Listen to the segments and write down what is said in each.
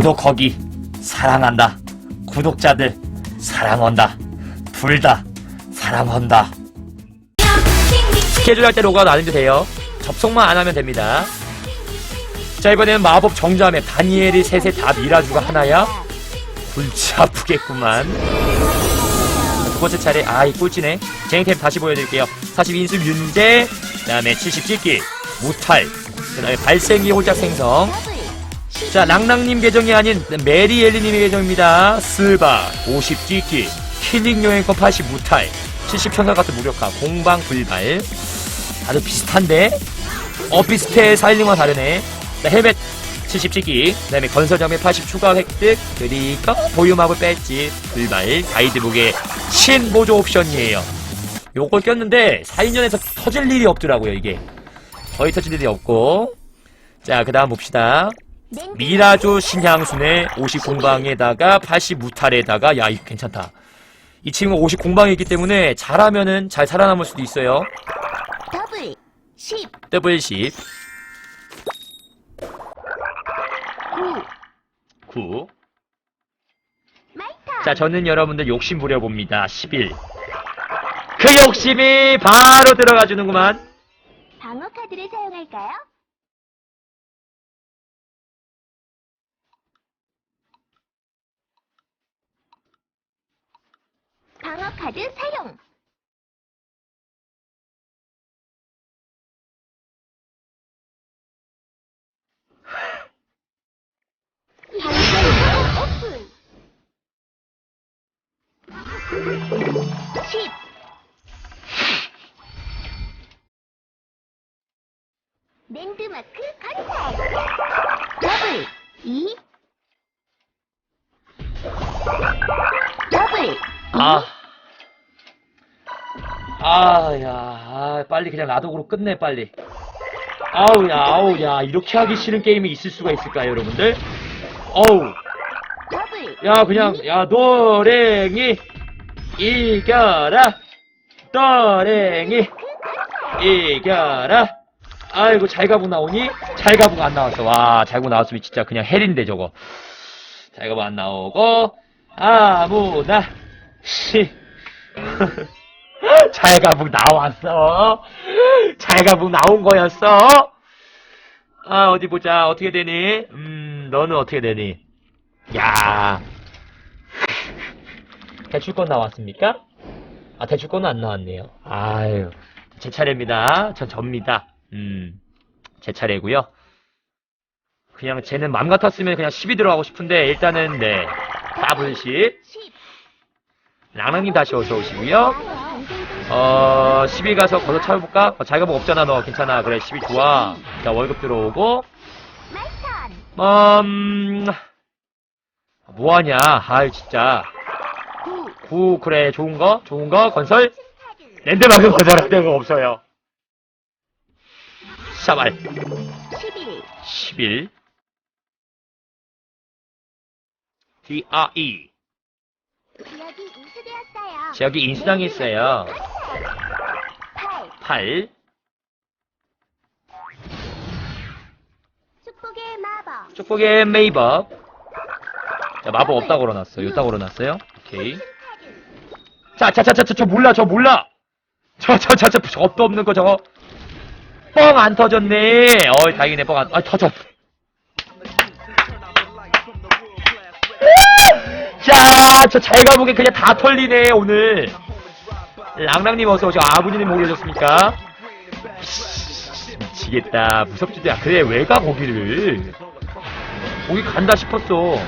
구독하기 사랑한다. 구독자들 사랑한다. 둘다 사랑한다. 스케줄 할 때 로그아웃 안 해도 돼요. 접속만 안 하면 됩니다. 자 이번에는 마법 정자맵 다니엘이 셋에 다 미라주가 하나야? 골치 아프겠구만. 두 번째 차례 아이 꼴찌네. 제행템 다시 보여드릴게요. 42인수 윤재 그 다음에 70 찍기 무탈 그 다음에 발생기 홀짝 생성 자, 랑랑님 계정이 아닌 메리 엘리님의 계정입니다. 스바, 50 찍기, 힐링 여행권 80 무탈, 70 천사 같은 무력화, 공방 불발. 다들 비슷한데? 어, 비슷해. 416과 다르네. 자, 헬멧 70 찍기, 그 다음에 건설 장면 80 추가 획득, 그리고 보유마블 배지, 불발, 가이드북의 신보조 옵션이에요. 요걸 꼈는데, 4인전에서 터질 일이 없더라고요, 이게. 거의 터질 일이 없고. 자, 그 다음 봅시다. 미라조 신향순의 50 공방에다가 80 무탈에다가 야 이거 괜찮다. 이 친구가 50 공방이 있기 때문에 잘하면은 잘 살아남을 수도 있어요. 더블 10 더블 10 9 9. 마이터 자, 저는 여러분들 욕심 부려봅니다. 11. 그 욕심이 바로 들어가 주는구만. 방어 카드를 사용할까요? 방어 카드 사용. 방어 오픈 10 랜드마크 건설 더블 2 더블 아. 아, 야, 아, 빨리 그냥 라독으로 끝내, 빨리. 아우, 야, 아우, 야, 이렇게 하기 싫은 게임이 있을 수가 있을까요, 여러분들? 어우. 야 그냥 야 노랭이 이겨라. 노랭이 이겨라. 아이고 잘가부 나오니? 잘가부가 안 나왔어. 와 잘가부 나왔으면 진짜 그냥 헬인데 저거. 잘가부 안 나오고. 아무나 시 잘가부 나왔어 잘가부 나온 거였어 아 어디 보자 어떻게 되니 음 너는 어떻게 되니 야 대출권 나왔습니까? 아 대출권은 안 나왔네요. 아유 제 차례입니다. 전 접니다. 음 제 차례고요. 그냥 쟤는 맘 같았으면 그냥 10이 들어가고 싶은데 일단은 네 더블 10 10 랑랑님 다시 어서 오시고요. 어 10일 가서 걷어 차볼까? 어, 자기가 뭐 없잖아 너. 괜찮아. 그래 10이 좋아. 자 월급 들어오고. 음 뭐하냐? 아이 진짜. 9구 그래 좋은 거? 좋은 거? 건설? 랜드마크 건설할 데가 없어요. 샤발. 11 11 DRE 지역이 인수당이 있어요. 8 8 축복의 마법. 축복의 메이버 자 마법 없다고 걸어놨어 있다고 걸어놨어요? 오케이. 자 자 자 자 자 저 몰라 저 몰라. 저 저 저저 업도 없는 거 저거. 뻥안 터졌네. 어이 다행이네 뻥 안 아 터져 자저 잘 가보게 그냥 다 털리네 오늘 랑랑님 어서 오시고 아버지님 오게 오셨습니까 미치겠다 무섭지도 않 그래 왜 가 거기를 거기 간다 싶었어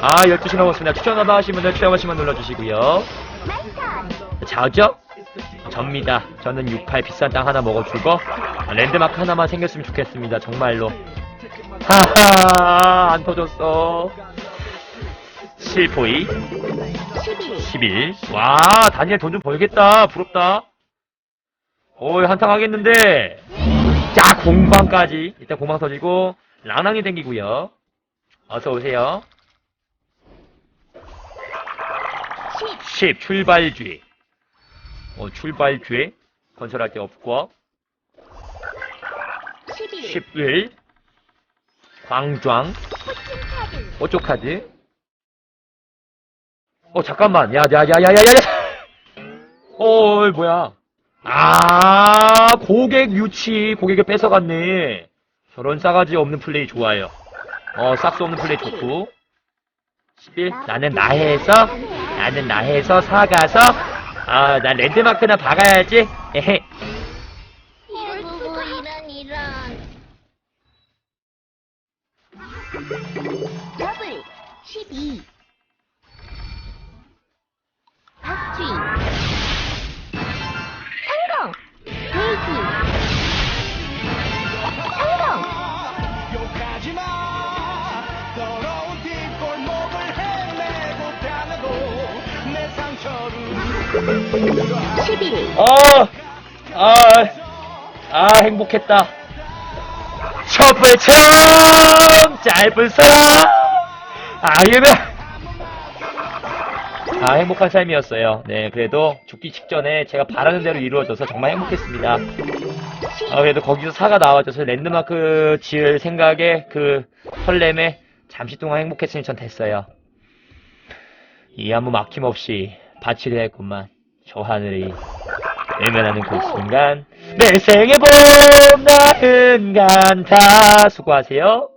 아 12시 넘었습니다 추천하다 하시면 추천 하시면 눌러주시고요 마이턴 자죠? 접니다. 저는 68 비싼 땅 하나 먹어주고 랜드마크 하나만 생겼으면 좋겠습니다. 정말로. 하하 안 터졌어. 7 포이 11 11. 와 다니엘 돈 좀 벌겠다. 부럽다. 어이 한탕 하겠는데. 자 공방까지. 일단 공방 터지고 랑랑이 댕기고요. 어서 오세요. 10 10 출발주의. 어, 출발주의 건설할 데 없고 11 11 광좌 포춘 카드 어, 잠깐만. 야, 야, 야, 야, 야, 야, 야. 어, 뭐야. 아, 고객 유치. 고객을 뺏어갔네. 저런 싸가지 없는 플레이 좋아요. 어, 싹수 없는 플레이 좋고. 11. 나는 나해에서, 나는 나해에서 사가서, 아, 난 랜드마크나 박아야지. 에헤. 아이고 이런 이런 더블 12 11 어, 아, 아, 행복했다. 촛불처럼 짧은 사랑. 아이면. 아, 행복한 삶이었어요. 네, 그래도 죽기 직전에 제가 바라는 대로 이루어져서 정말 행복했습니다. 아, 그래도 거기서 사가 나와줘서 랜드마크 지을 생각에 그 설렘에 잠시 동안 행복했으니 전 됐어요. 이 아무 막힘없이 바치려 했구만. 저 하늘이 외면하는 그 순간 내 생의 봄 나은 간다 수고하세요.